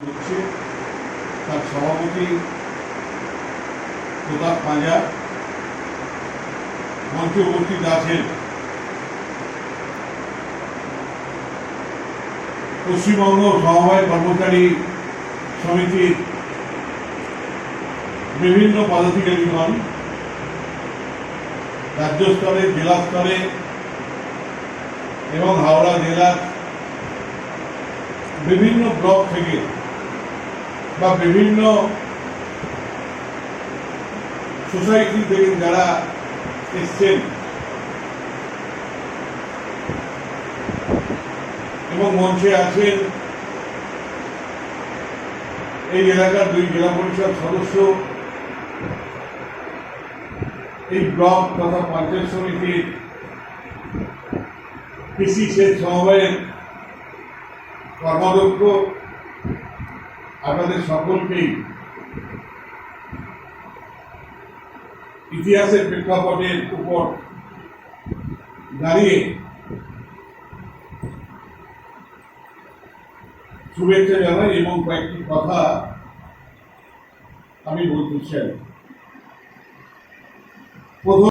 হচ্ছে তার সভাপতি প্রতাপ পাঁজা মঞ্চে উপস্থিত আছেন পশ্চিমবঙ্গ সমবায় কর্মচারী সমিতির বিভিন্ন পদাধিকারীগণ, রাজ্য স্তরে, জেলা স্তরে এবং হাওড়া জেলার বিভিন্ন ব্লক থেকে বা বিভিন্ন সোসাইটি থেকে যারা এসছেন এবং মঞ্চে আছেন, এই এলাকার দুই জেলা পরিষদ সদস্য, এই ব্লক তথা পঞ্চায়েত সমিতির কৃষি সেচ সমবায়ের কর্মদক্ষ আপনাদের সকলকেই ইতিহাসের প্রেক্ষাপটের উপর দাঁড়িয়ে শুভেচ্ছা জানাই এবং কয়েকটি কথা আমি বলতে চাই। প্রথম